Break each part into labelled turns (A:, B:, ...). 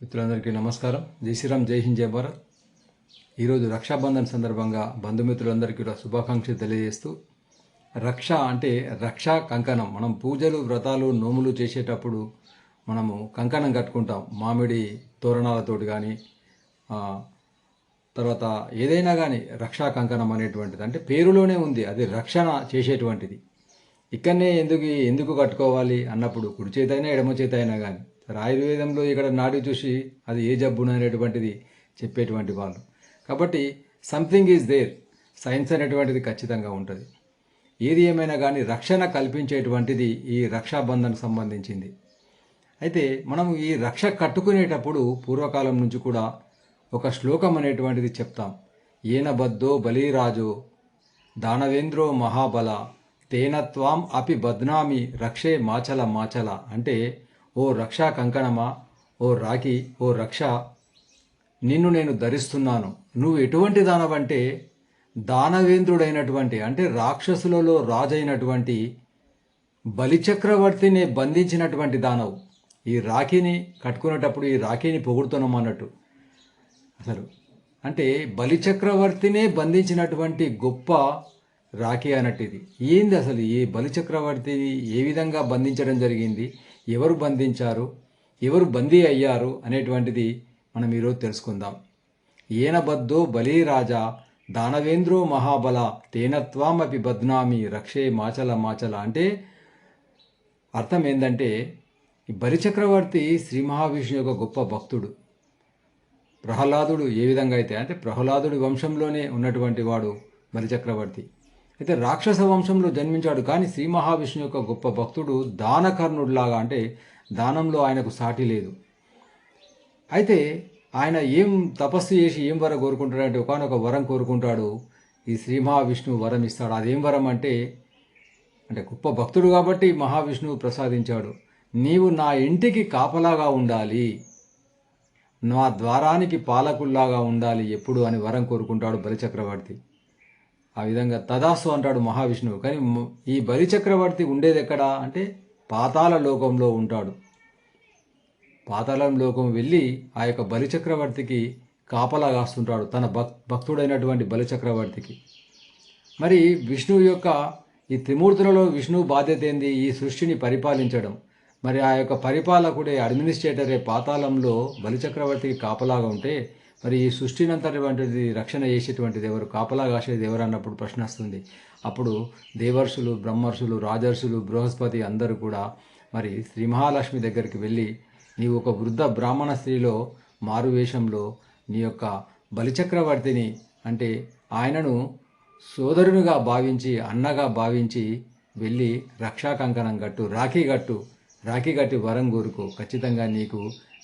A: మిత్రులందరికీ నమస్కారం. జై శ్రీరామ్ జై హింద్ జై భారత్. ఈరోజు రక్షాబంధన్ సందర్భంగా బంధుమిత్రులందరికీ కూడా శుభాకాంక్షలు తెలియజేస్తూ రక్ష అంటే రక్షా కంకణం. మనం పూజలు వ్రతాలు నోములు చేసేటప్పుడు మనము కంకణం కట్టుకుంటాం. మామిడి తోరణాలతోటి కానీ తర్వాత ఏదైనా కానీ రక్షా కంకణం అనేటువంటిది. అంటే పేరులోనే ఉంది. అది రక్షణ చేసేటువంటిది. ఇక్కడనే ఎందుకు ఎందుకు కట్టుకోవాలి అన్నప్పుడు కుడి చేత అయినా ఎడమ చేత అయినా కానీ ఆయుర్వేదంలో ఇక్కడ నాడి చూసి అది ఏ జబ్బును అనేటువంటిది చెప్పేటువంటి వాళ్ళు. కాబట్టి సంథింగ్ ఈజ్ దేర్ సైన్స్ అనేటువంటిది ఖచ్చితంగా ఉంటుంది. ఏది ఏమైనా కానీ రక్షణ కల్పించేటువంటిది ఈ రక్షాబంధన్ సంబంధించింది. అయితే మనం ఈ రక్ష కట్టుకునేటప్పుడు పూర్వకాలం నుంచి కూడా ఒక శ్లోకం అనేటువంటిది చెప్తాం. ఏనబద్ధో బలీరాజో దానవేంద్రో మహాబల తేనత్వాం అపి బద్నామి రక్షే మాచల మాచల అంటే ఓ రక్షా కంకణమా? ఓ రాఖీ ఓ రక్ష నిన్ను నేను ధరిస్తున్నాను. నువ్వు ఎటువంటి దానవంటే దానవేంద్రుడైనటువంటి అంటే రాక్షసులలో రాజైనటువంటి బలిచక్రవర్తిని బంధించినటువంటి దానవు. ఈ రాఖీని కట్టుకునేటప్పుడు ఈ రాఖీని పొగుడుతున్నాం అన్నట్టు అసలు అంటే బలిచక్రవర్తినే బంధించినటువంటి గొప్ప రాఖీ అన్నట్టు ఇది. ఏంది అసలు ఈ బలిచక్రవర్తిని ఏ విధంగా బంధించడం జరిగింది? ఎవరు బంధించారు ఎవరు బందీ అయ్యారు అనేటువంటిది మనం ఈరోజు తెలుసుకుందాం. ఏనబద్ధో బలీరాజా దానవేంద్రో మహాబల తేనత్వామపి బద్నామి రక్షే మాచల మాచల అంటే అర్థం ఏంటంటే ఈ బలిచక్రవర్తి శ్రీ మహావిష్ణు యొక్క గొప్ప భక్తుడు. ప్రహ్లాదుడు ఏ విధంగా అయితే అంటే ప్రహ్లాదుడి వంశంలోనే ఉన్నటువంటి వాడు బలిచక్రవర్తి. అయితే రాక్షస వంశంలో జన్మించాడు. కానీ శ్రీ మహావిష్ణు యొక్క గొప్ప భక్తుడు దానకర్ణుడిలాగా అంటే దానంలో ఆయనకు సాటి లేదు. అయితే ఆయన ఏం తపస్సు చేసి ఏం వరం కోరుకుంటాడంటే ఒకనొక వరం కోరుకుంటాడు. ఈ శ్రీ మహావిష్ణువు వరం ఇస్తాడు. అదేం వరం అంటే అంటే గొప్ప భక్తుడు కాబట్టి మహావిష్ణువు ప్రసాదించాడు. నీవు నా ఇంటికి కాపలాగా ఉండాలి. నా ద్వారానికి పాలకుల్లాగా ఉండాలి ఎప్పుడు అని వరం కోరుకుంటాడు బలిచక్రవర్తి. ఆ విధంగా తదాసు అంటాడు మహావిష్ణువు. కానీ ఈ బలిచక్రవర్తి ఉండేది ఎక్కడ? అంటే పాతాళ లోకంలో ఉంటాడు. పాతాళం లోకం వెళ్ళి ఆ యొక్క బలిచక్రవర్తికి కాపలా కాస్తుంటాడు తన భక్ భక్తుడైనటువంటి బలిచక్రవర్తికి మరి విష్ణువు యొక్క ఈ త్రిమూర్తులలో విష్ణువు బాధ్యత ఏంది? ఈ సృష్టిని పరిపాలించడం. మరి ఆ యొక్క పరిపాలకుడే అడ్మినిస్ట్రేటరే పాతాళంలో బలిచక్రవర్తికి కాపలాగా ఉంటే మరి ఈ సృష్టినంతటువంటిది రక్షణ చేసేటువంటిది ఎవరు? కాపలా కాసేది ఎవరు అన్నప్పుడు ప్రశ్న వస్తుంది. అప్పుడు దేవర్షులు బ్రహ్మర్షులు రాజర్షులు బృహస్పతి అందరూ కూడా మరి శ్రీ మహాలక్ష్మి దగ్గరికి వెళ్ళి నీవు ఒక వృద్ధ బ్రాహ్మణ స్త్రీలో మారువేషంలో నీ యొక్క బలిచక్రవర్తిని అంటే ఆయనను సోదరునిగా భావించి అన్నగా భావించి వెళ్ళి రక్షా కంకణం కట్టు రాఖీ కట్టు రాఖీ కట్టి వరం కోరుకో. ఖచ్చితంగా నీకు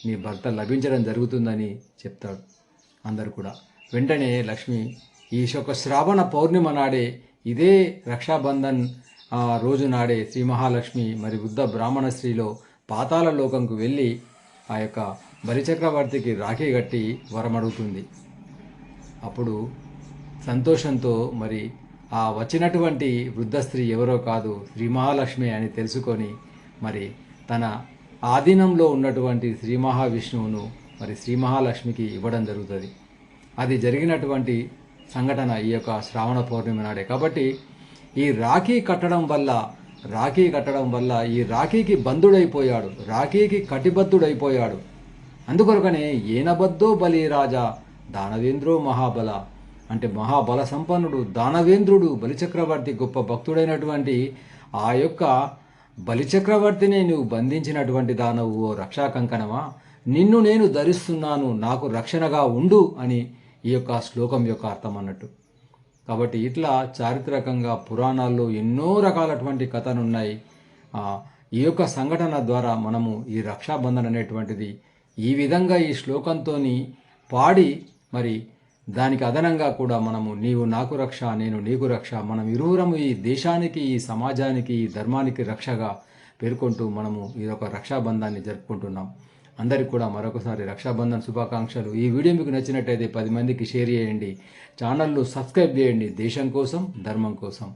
A: నీ భర్త లభించడం జరుగుతుందని చెప్తాడు. అందరు కూడా. వెంటనే లక్ష్మి ఈ యొక్క శ్రావణ పౌర్ణిమ నాడే ఇదే రక్షాబంధన్ రోజు నాడే శ్రీ మహాలక్ష్మి మరి వృద్ధ బ్రాహ్మణ స్త్రీలో పాతాల లోకంకు వెళ్ళి ఆ యొక్క బలిచక్రవర్తికి రాఖీ కట్టి వరమడుగుతుంది అప్పుడు సంతోషంతో మరి ఆ వచ్చినటువంటి వృద్ధ స్త్రీ ఎవరో కాదు శ్రీ మహాలక్ష్మి అని తెలుసుకొని మరి తన ఆధీనంలో ఉన్నటువంటి శ్రీ మహావిష్ణువును మరి శ్రీ మహాలక్ష్మికి ఇవ్వడం జరుగుతుంది. అది జరిగినటువంటి సంఘటన ఈ యొక్క శ్రావణ పౌర్ణమి నాడే. కాబట్టి ఈ రాఖీ కట్టడం వల్ల రాఖీ కట్టడం వల్ల ఈ రాఖీకి బంధుడైపోయాడు రాఖీకి కటిబద్ధుడైపోయాడు. అందుకొరకనే ఏనబద్ధో బలిరాజా దానవేంద్రో మహాబల అంటే మహాబల సంపన్నుడు దానవేంద్రుడు బలిచక్రవర్తి గొప్ప భక్తుడైనటువంటి ఆ యొక్క బలిచక్రవర్తిని నువ్వు బంధించినటువంటి దానవు ఓ రక్షా కంకణమా నిన్ను నేను ధరిస్తున్నాను నాకు రక్షణగా ఉండు అని ఈ యొక్క శ్లోకం యొక్క అర్థం అన్నట్టు. కాబట్టి ఇట్లా చారిత్రకంగా పురాణాల్లో ఎన్నో రకాలటువంటి కథలు ఉన్నాయి ఈ యొక్క సంఘటన ద్వారా మనము ఈ రక్షాబంధన్ అనేటువంటిది ఈ విధంగా ఈ శ్లోకంతో పాడి మరి దానికి అదనంగా కూడా మనము నీవు నాకు రక్ష నేను నీకు రక్ష మనం ఇరువురము ఈ దేశానికి ఈ సమాజానికి ఈ ధర్మానికి రక్షగా పేర్కొంటూ మనము ఈ యొక్క రక్షాబంధాన్ని జరుపుకుంటున్నాం. అందరికీ కూడా మరొకసారి రక్షాబంధన్ శుభాకాంక్షలు. ఈ వీడియో మీకు నచ్చినట్టయితే పది మందికి షేర్ చేయండి. ఛానల్ను సబ్స్క్రైబ్ చేయండి. దేశం కోసం ధర్మం కోసం.